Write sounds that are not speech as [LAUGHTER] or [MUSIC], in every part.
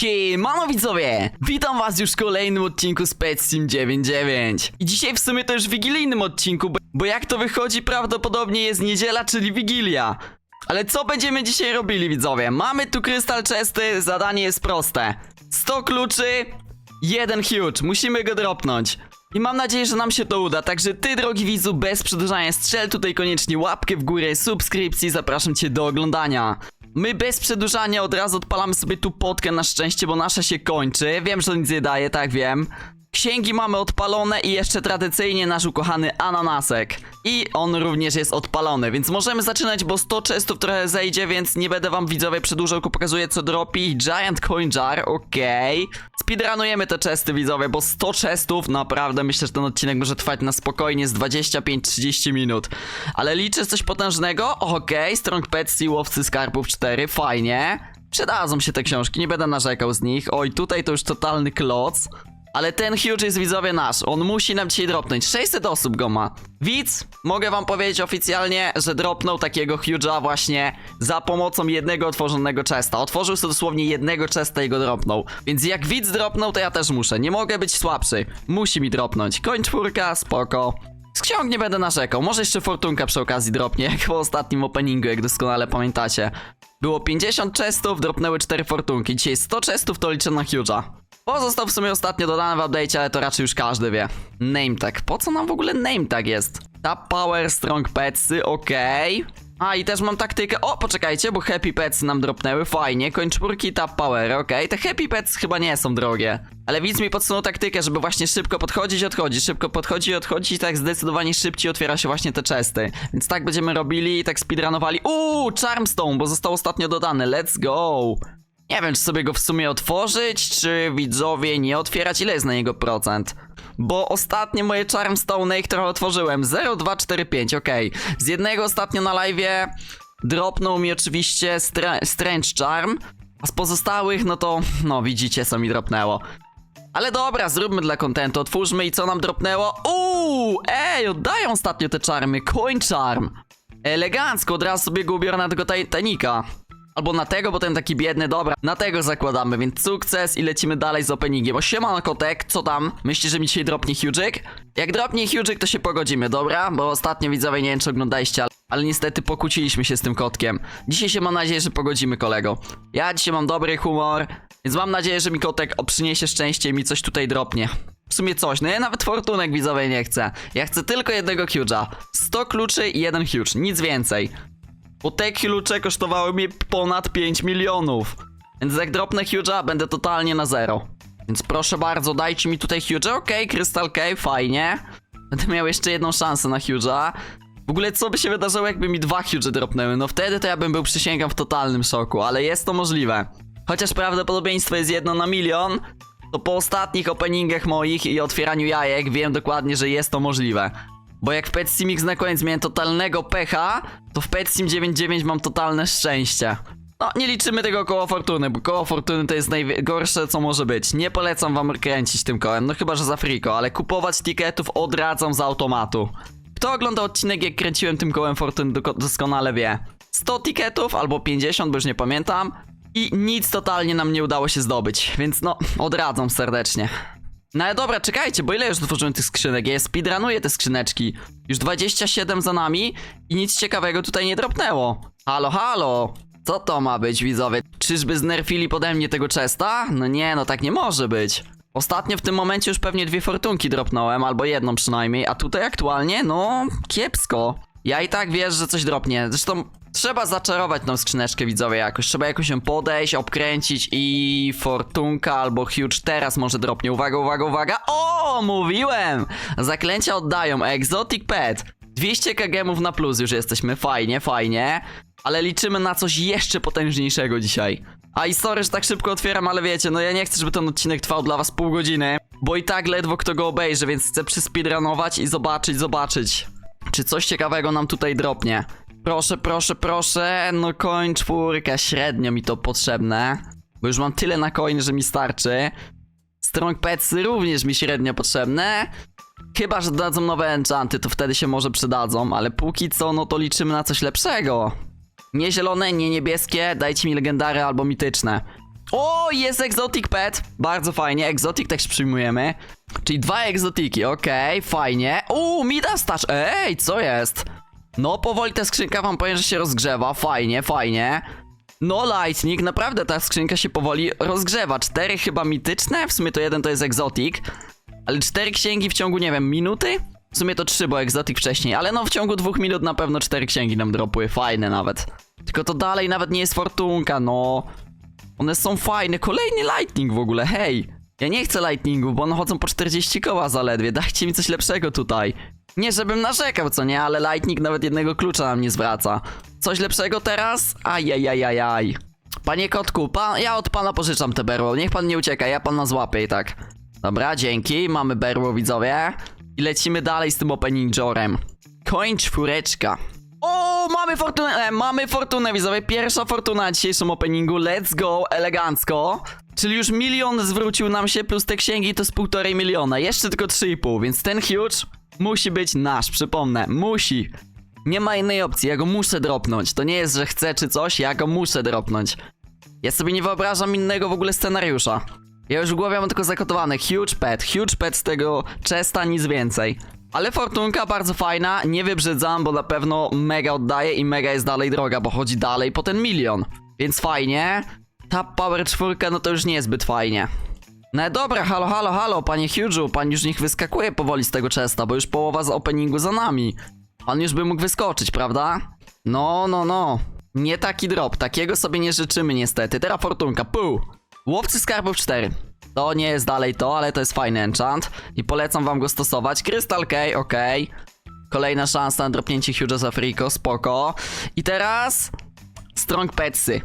Siemano widzowie! Witam was już w kolejnym odcinku z Pet Team 99 I dzisiaj w sumie to już wigilijnym odcinku, bo, bo jak to wychodzi prawdopodobnie jest niedziela, czyli Wigilia. Ale co będziemy dzisiaj robili widzowie? Mamy tu krystal czesty, zadanie jest proste. 100 kluczy, jeden huge, musimy go dropnąć. I mam nadzieję, że nam się to uda, także ty drogi widzu, bez przedłużania strzel tutaj koniecznie łapkę w górę, subskrypcji, zapraszam cię do oglądania. My bez przedłużania od razu odpalamy sobie tu potkę na szczęście, bo nasza się kończy. Wiem, że to nic nie daje, tak wiem. Księgi mamy odpalone i jeszcze tradycyjnie nasz ukochany ananasek. I on również jest odpalony, więc możemy zaczynać, bo 100 chestów trochę zejdzie, więc nie będę wam widzowie przedłużał, tylko pokazuję co dropi. Giant Coin Jar, okej. Speedrunujemy te chesty widzowie, bo 100 chestów, naprawdę myślę, że ten odcinek może trwać na spokojnie z 25-30 minut. Ale liczę coś potężnego? Okej, Strong Pets i Łowcy Skarbów 4, fajnie. Przydadzą się te książki, nie będę narzekał z nich. Oj, tutaj to już totalny kloc. Ale ten huge jest widzowie nasz. On musi nam dzisiaj dropnąć. 600 osób go ma. Widz, mogę wam powiedzieć oficjalnie, że dropnął takiego huge'a właśnie za pomocą jednego otworzonego chesta. Otworzył sobie dosłownie jednego chesta i go dropnął. Więc jak widz dropnął, to ja też muszę. Nie mogę być słabszy. Musi mi dropnąć. Koń czwórka, spoko. Z ksiąg nie będę narzekał. Może jeszcze fortunka przy okazji dropnie, [LAUGHS] jak w ostatnim openingu, jak doskonale pamiętacie. Było 50 chestów, dropnęły 4 fortunki. Dzisiaj 100 chestów to liczę na huge'a. Bo został w sumie ostatnio dodany w update'cie, ale to raczej już każdy wie. Name tag. Po co nam w ogóle name tag jest? Tap power, strong petsy, okej. A i też mam taktykę. O, poczekajcie, bo happy pets nam dropnęły. Fajnie. Koń czwórki, tap power, okej. Te happy pets chyba nie są drogie. Ale widz mi podsunął taktykę, żeby właśnie szybko podchodzić i odchodzić. Szybko podchodzi i odchodzi i tak zdecydowanie szybciej otwiera się właśnie te chesty. Więc tak będziemy robili i tak speedrunowali. Uuu, Charmstone, bo został ostatnio dodany. Let's go. Nie wiem, czy sobie go w sumie otworzyć, czy widzowie nie otwierać. Ile jest na niego procent? Bo ostatnie moje Charmstone, które otworzyłem 0245, okej. Z jednego ostatnio na live'ie dropnął mi oczywiście stra- Strange Charm, a z pozostałych, no to, no widzicie co mi dropnęło. Ale dobra, zróbmy dla kontentu, otwórzmy i co nam dropnęło? Uuu, ej, oddają ostatnio te czarmy, coin charm. Elegancko, od razu sobie go ubiorę na tego Titanica. Albo na tego, bo ten taki biedny, dobra. Na tego zakładamy, więc sukces i lecimy dalej z openingiem. Bo siemano kotek, co tam? Myślisz, że mi dzisiaj dropnie Hughik? Jak dropnie Hughik, to się pogodzimy, dobra? Bo ostatnio widzowie, nie wiem czy oglądaliście, ale, ale niestety pokłóciliśmy się z tym kotkiem. Dzisiaj się mam nadzieję, że pogodzimy kolego. Ja dzisiaj mam dobry humor, więc mam nadzieję, że mi kotek o, przyniesie szczęście i mi coś tutaj dropnie. W sumie coś, no ja nawet fortunek widzowie nie chcę. Ja chcę tylko jednego huge'a. 100 kluczy i jeden huge, nic więcej. Bo te klucze kosztowały mi ponad 5 milionów. Więc jak dropnę huge'a, będę totalnie na zero. Więc proszę bardzo, dajcie mi tutaj huge'a. Okej, Crystal Cave, fajnie. Będę miał jeszcze jedną szansę na huge'a. W ogóle co by się wydarzyło, jakby mi dwa huge dropnęły? No wtedy to ja bym był, przysięgam, w totalnym szoku, ale jest to możliwe. Chociaż prawdopodobieństwo jest jedno na milion, to po ostatnich openingach moich i otwieraniu jajek wiem dokładnie, że jest to możliwe. Bo jak w Pet Sim X na koniec miałem totalnego pecha, to w Pet Sim 99 mam totalne szczęście. No, nie liczymy tego koło fortuny, bo koło fortuny to jest najgorsze, co może być. Nie polecam wam kręcić tym kołem, no chyba, że za friko, ale kupować tiketów odradzam z automatu. Kto ogląda odcinek, jak kręciłem tym kołem fortuny, doskonale wie. 100 tiketów albo 50, bo już nie pamiętam. I nic totalnie nam nie udało się zdobyć, więc no, odradzam serdecznie. No ale dobra, czekajcie, bo ile już otworzyłem tych skrzynek? Ja speedrunuję te skrzyneczki. Już 27 za nami i nic ciekawego tutaj nie dropnęło. Halo, halo! Co to ma być, widzowie? Czyżby znerfili pode mnie tego chesta? No nie, no tak nie może być. Ostatnio w tym momencie już pewnie dwie fortunki dropnąłem, albo jedną przynajmniej, a tutaj aktualnie, no, kiepsko. Ja i tak wiesz, że coś dropnie. Zresztą trzeba zaczarować tą skrzyneczkę, widzowie, jakoś. Trzeba jakoś ją podejść, obkręcić i fortunka albo huge teraz może dropnie. Uwaga, uwaga, uwaga. O, mówiłem! Zaklęcia oddają. Exotic Pet. 200 kgmów na plus już jesteśmy. Fajnie, fajnie. Ale liczymy na coś jeszcze potężniejszego dzisiaj. A i sorry, że tak szybko otwieram, ale wiecie, no ja nie chcę, żeby ten odcinek trwał dla was pół godziny. Bo i tak ledwo kto go obejrzy, więc chcę przyspeedrunować i zobaczyć, zobaczyć. Czy coś ciekawego nam tutaj dropnie? Proszę, proszę, proszę. No koń czwórka, średnio mi to potrzebne. Bo już mam tyle na coin, że mi starczy. Strong Petsy również mi średnio potrzebne. Chyba, że dodadzą nowe enchanty, to wtedy się może przydadzą, ale póki co, no to liczymy na coś lepszego. Nie zielone, nie niebieskie, dajcie mi legendary albo mityczne. O, jest Exotic Pet. Bardzo fajnie, Exotic też przyjmujemy. Czyli dwa egzotiki, okej, fajnie. Uuu, Midas Touch, ej, co jest? No, powoli ta skrzynka wam powiem, że się rozgrzewa, fajnie, fajnie. No, Lightning, naprawdę ta skrzynka się powoli rozgrzewa. Cztery chyba mityczne, w sumie to jeden to jest Exotic. Ale cztery księgi w ciągu, nie wiem, minuty? W sumie to trzy, bo Exotic wcześniej, ale no w ciągu dwóch minut na pewno cztery księgi nam dropły, fajne nawet. Tylko to dalej nawet nie jest fortunka, no. One są fajne, kolejny Lightning w ogóle, hej. Ja nie chcę Lightningu, bo one chodzą po 40 koła zaledwie, dajcie mi coś lepszego tutaj. Nie żebym narzekał, co nie, ale Lightning nawet jednego klucza nam nie zwraca. Coś lepszego teraz? Ajajajajaj. Panie kotku, ja od pana pożyczam te berło, niech pan nie ucieka, ja pana złapię i tak. Dobra, dzięki, mamy berło widzowie. I lecimy dalej z tym opening jorem. Kończ fureczka. Mamy fortunę, e, mamy fortunę widzowie, pierwsza fortuna na dzisiejszym openingu, let's go, elegancko. Czyli już milion zwrócił nam się, plus te księgi to z półtorej miliona, jeszcze tylko 3,5, więc ten huge musi być nasz, przypomnę, musi. Nie ma innej opcji, ja go muszę dropnąć, to nie jest, że chcę czy coś, ja go muszę dropnąć. Ja sobie nie wyobrażam innego w ogóle scenariusza. Ja już w głowie mam tylko zakotowane huge pet, huge pet z tego chesta, nic więcej. Ale fortunka bardzo fajna, nie wybrzydzam, bo na pewno mega oddaje i mega jest dalej droga, bo chodzi dalej po ten milion. Więc fajnie. Ta power 4 no to już nie jest zbyt fajnie. No dobra, halo, halo, halo, panie Huge'u, pan już niech wyskakuje powoli z tego chesta, bo już połowa z openingu za nami. Pan już by mógł wyskoczyć, prawda? No, no, no. Nie taki drop, takiego sobie nie życzymy niestety. Teraz fortunka, pół. Łowcy skarbów 4. To nie jest dalej to, ale to jest fajny enchant i polecam wam go stosować. Crystal Key, okej. Kolejna szansa na dropnięcie Huge'a Afriko, spoko. I teraz... Strong Petsy.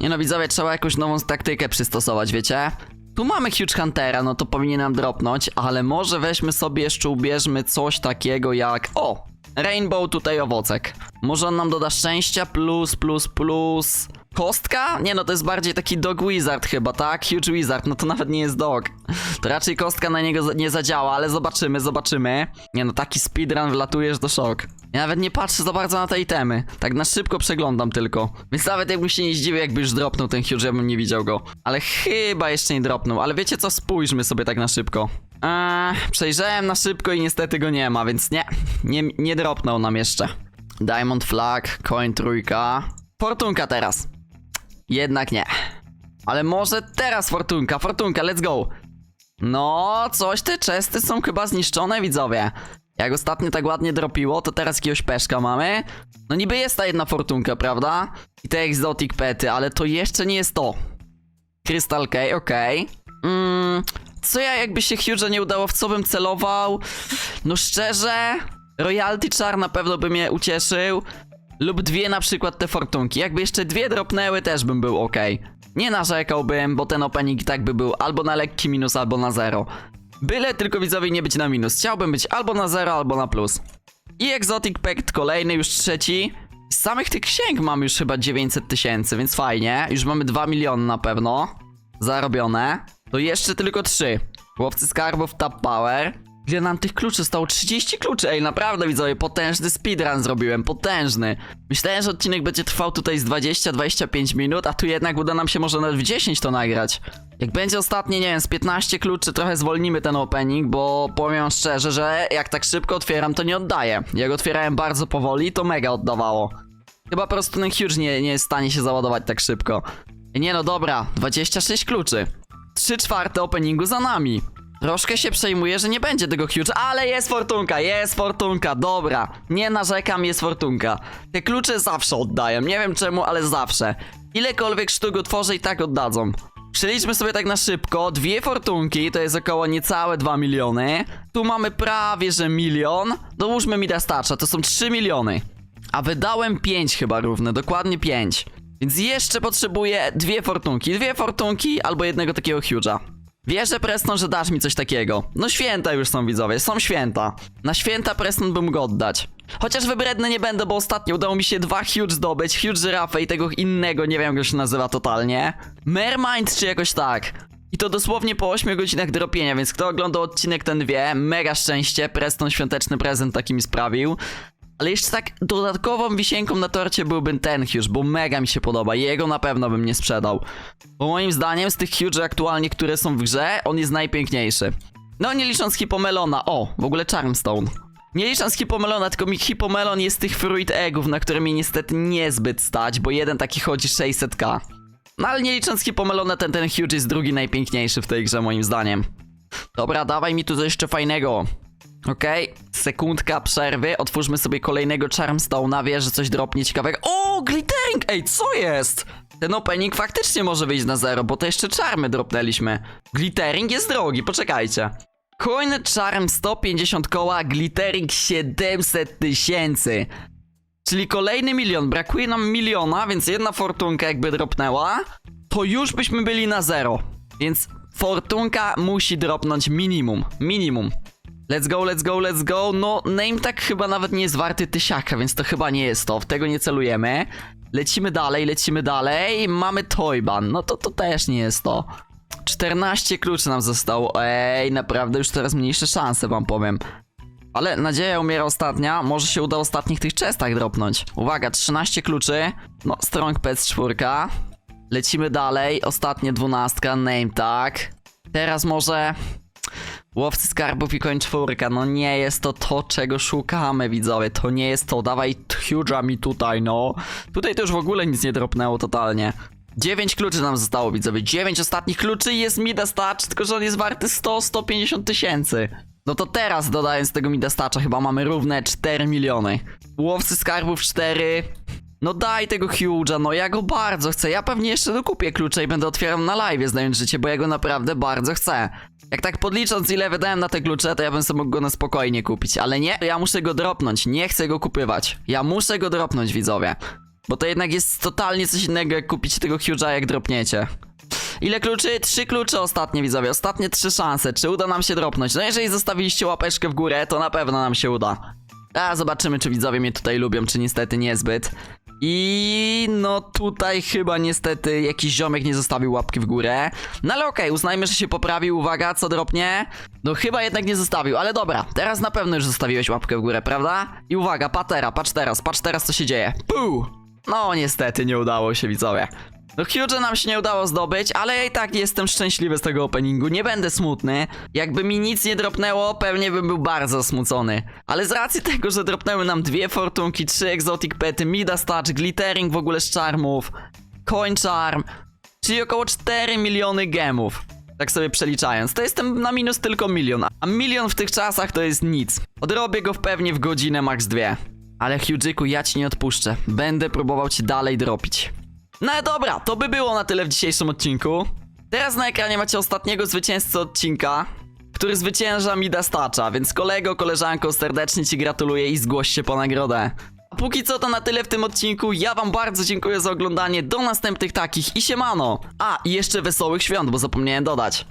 Nie no widzowie, trzeba jakąś nową taktykę przystosować, wiecie? Tu mamy Huge Huntera, no to powinien nam dropnąć, ale może weźmy sobie jeszcze, ubierzmy coś takiego jak... O! Rainbow tutaj owocek. Może on nam doda szczęścia, plus, plus, plus... Kostka? Nie no, to jest bardziej taki dog wizard chyba, tak? Huge wizard, no to nawet nie jest dog. To raczej kostka na niego nie zadziała, ale zobaczymy, zobaczymy. Nie no, taki speedrun wlatuje, że to szok. Ja nawet nie patrzę za bardzo na te itemy. Tak na szybko przeglądam tylko. Więc nawet jakbym się nie zdziwił, jakby już dropnął ten huge, ja bym nie widział go. Ale chyba jeszcze nie dropnął. Ale wiecie co? Spójrzmy sobie tak na szybko. Eee, przejrzałem na szybko i niestety go nie ma, więc nie, nie, nie dropnął nam jeszcze. Diamond flag, coin trójka. Fortunka teraz. Jednak nie. Ale może teraz fortunka, fortunka, let's go. No, coś te chesty są chyba zniszczone, widzowie. Jak ostatnio tak ładnie dropiło, to teraz jakiegoś peszka mamy. No niby jest ta jedna fortunka, prawda? I te exotic pety, ale to jeszcze nie jest to. Crystal Key, okej. Mm, co ja jakby się Huge'a nie udało, w co bym celował? No szczerze, Royalty Char na pewno by mnie ucieszył. Lub dwie na przykład te fortunki. Jakby jeszcze dwie dropnęły, też bym był ok. Nie narzekałbym, bo ten opening i tak by był albo na lekki minus, albo na zero. Byle tylko widzowie nie być na minus. Chciałbym być albo na zero, albo na plus. I Exotic Pact kolejny, już trzeci. Z samych tych księg mam już chyba 900 tysięcy, więc fajnie. Już mamy 2 miliony na pewno zarobione. To jeszcze tylko 3. Łowcy skarbów Tap Power. Ile nam tych kluczy stało? 30 kluczy, ej, naprawdę widzowie, potężny speedrun zrobiłem, potężny. Myślałem, że odcinek będzie trwał tutaj z 20-25 minut, a tu jednak uda nam się może nawet w 10 to nagrać. Jak będzie ostatnie, nie wiem, z 15 kluczy, trochę zwolnimy ten opening, bo powiem szczerze, że jak tak szybko otwieram, to nie oddaję. Jak otwierałem bardzo powoli, to mega oddawało. Chyba po prostu ten huge nie, nie jest w stanie się załadować tak szybko. Nie no dobra, 26 kluczy. 3 czwarte openingu za nami. Troszkę się przejmuję, że nie będzie tego huge, ale jest fortunka, jest fortunka, dobra. Nie narzekam, jest fortunka. Te klucze zawsze oddaję, nie wiem czemu, ale zawsze. Ilekolwiek sztuk otworzę i tak oddadzą. Przeliczmy sobie tak na szybko, dwie fortunki, to jest około niecałe 2 miliony. Tu mamy prawie, że milion. Dołóżmy mi stacza, to są 3 miliony. A wydałem 5 chyba równe, dokładnie 5. Więc jeszcze potrzebuję dwie fortunki. Dwie fortunki albo jednego takiego huge'a. Wierzę Preston, że dasz mi coś takiego. No święta już są widzowie, są święta. Na święta Preston bym go oddać. Chociaż wybredny nie będę, bo ostatnio udało mi się dwa huge zdobyć. Huge żyrafę i tego innego, nie wiem jak się nazywa totalnie. Mermind czy jakoś tak. I to dosłownie po 8 godzinach dropienia, więc kto oglądał odcinek ten wie, mega szczęście, Preston świąteczny prezent taki mi sprawił. Ale jeszcze tak dodatkową wisienką na torcie byłby ten Huge, bo mega mi się podoba. Jego na pewno bym nie sprzedał. Bo moim zdaniem z tych Huge aktualnie, które są w grze, on jest najpiękniejszy. No nie licząc Hipomelona. O, w ogóle Charmstone. Nie licząc Hipomelona, tylko mi Hipomelon jest tych Fruit Eggów, na które mi niestety niezbyt stać, bo jeden taki chodzi 600k. No ale nie licząc Hipomelona, ten, ten Huge jest drugi najpiękniejszy w tej grze moim zdaniem. Dobra, dawaj mi tu coś jeszcze fajnego. Okej, sekundka przerwy, otwórzmy sobie kolejnego Charmstone'a, wie, że coś dropnie ciekawego. O, glittering! Ej, co jest? Ten opening faktycznie może wyjść na zero, bo to jeszcze czarmy dropnęliśmy. Glittering jest drogi, poczekajcie. Coin Charm 150 koła, glittering 700 tysięcy. Czyli kolejny milion, brakuje nam miliona, więc jedna fortunka jakby dropnęła, to już byśmy byli na zero. Więc fortunka musi dropnąć minimum, minimum. Let's go, let's go, let's go. No, name tak chyba nawet nie jest warty tysiaka, więc to chyba nie jest to. W tego nie celujemy. Lecimy dalej, lecimy dalej. Mamy Toyban. No to to też nie jest to. 14 kluczy nam zostało. Ej, naprawdę już teraz mniejsze szanse wam powiem. Ale nadzieja umiera ostatnia. Może się uda ostatnich tych chestach dropnąć. Uwaga, 13 kluczy. No, Strong Pets 4. Lecimy dalej. Ostatnie 12. Name tag. Teraz może... Łowcy skarbów i koń czwórka, no nie jest to to, czego szukamy, widzowie, to nie jest to, dawaj huge'a mi tutaj, no. Tutaj to już w ogóle nic nie dropnęło totalnie. 9 kluczy nam zostało, widzowie, 9 ostatnich kluczy i jest Midas Touch, tylko że on jest warty 100-150 tysięcy. No to teraz, dodając tego Midas Toucha, chyba mamy równe 4 miliony. Łowcy skarbów 4, no daj tego Huge'a, no ja go bardzo chcę. Ja pewnie jeszcze dokupię klucze i będę otwierał na live, znając życie, bo ja go naprawdę bardzo chcę. Jak tak podlicząc ile wydałem na te klucze, to ja bym sobie mógł go na spokojnie kupić. Ale nie, ja muszę go dropnąć, nie chcę go kupywać. Ja muszę go dropnąć, widzowie. Bo to jednak jest totalnie coś innego, jak kupić tego Huge'a, jak dropniecie. Ile kluczy? Trzy klucze ostatnie, widzowie. Ostatnie trzy szanse. Czy uda nam się dropnąć? No jeżeli zostawiliście łapeczkę w górę, to na pewno nam się uda. A zobaczymy, czy widzowie mnie tutaj lubią, czy niestety niezbyt. I no tutaj chyba niestety jakiś ziomek nie zostawił łapki w górę. No ale okej, uznajmy, że się poprawił. Uwaga, co dropnie? No chyba jednak nie zostawił, ale dobra. Teraz na pewno już zostawiłeś łapkę w górę, prawda? I uwaga, patera, patrz teraz, patrz teraz co się dzieje. Puu! No niestety nie udało się, widzowie. No Huge nam się nie udało zdobyć, ale ja i tak jestem szczęśliwy z tego openingu, nie będę smutny. Jakby mi nic nie dropnęło, pewnie bym był bardzo smucony. Ale z racji tego, że dropnęły nam dwie fortunki, trzy exotic pety, Midas Touch, glittering w ogóle z charmów, coin charm, czyli około 4 miliony gemów. Tak sobie przeliczając, to jestem na minus tylko milion, a milion w tych czasach to jest nic. Odrobię go pewnie w godzinę max dwie. Ale Hugh'yku, ja ci nie odpuszczę. Będę próbował ci dalej dropić. No dobra, to by było na tyle w dzisiejszym odcinku. Teraz na ekranie macie ostatniego zwycięzcę odcinka, który zwycięża Midas Toucha, więc kolego, koleżanko, serdecznie ci gratuluję i zgłoś się po nagrodę. A póki co to na tyle w tym odcinku, ja wam bardzo dziękuję za oglądanie, do następnych takich i siemano! A, i jeszcze wesołych świąt, bo zapomniałem dodać.